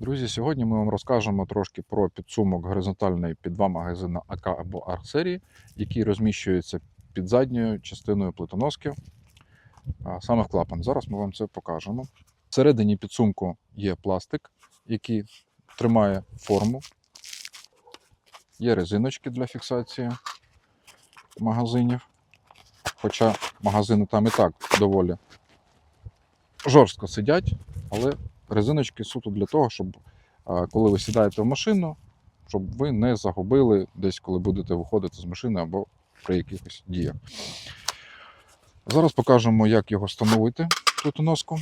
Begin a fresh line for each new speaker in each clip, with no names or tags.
Друзі, сьогодні ми вам розкажемо трошки про підсумок горизонтальної під два магазини АК або АР серії, які розміщуються під задньою частиною плитоноски, саме в клапан. Зараз ми вам це покажемо. Всередині підсумку є пластик, який тримає форму. Є резиночки для фіксації магазинів. Хоча магазини там і так доволі жорстко сидять, але резиночки суто для того, щоб коли ви сідаєте в машину, щоб ви не загубили десь, коли будете виходити з машини або при якихось діях. Зараз покажемо, як його встановити, плитоноску.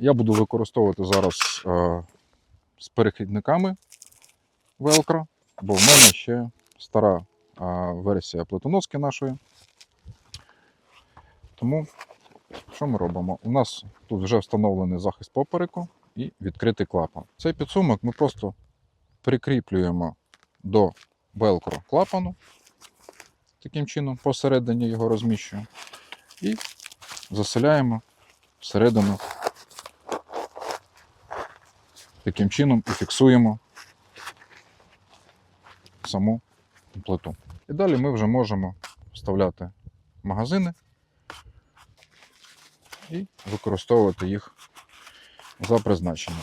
Я буду використовувати зараз е, з перехідниками Velcro, бо в мене ще стара е, версія плитоноски нашої. Тому що ми робимо? У нас тут вже встановлений захист попереку і відкритий клапан. Цей підсумок ми просто прикріплюємо до велкро клапану, таким чином посередині його розміщуємо, і заселяємо всередину таким чином і фіксуємо саму плиту. І далі ми вже можемо вставляти магазини і використовувати їх за призначенням.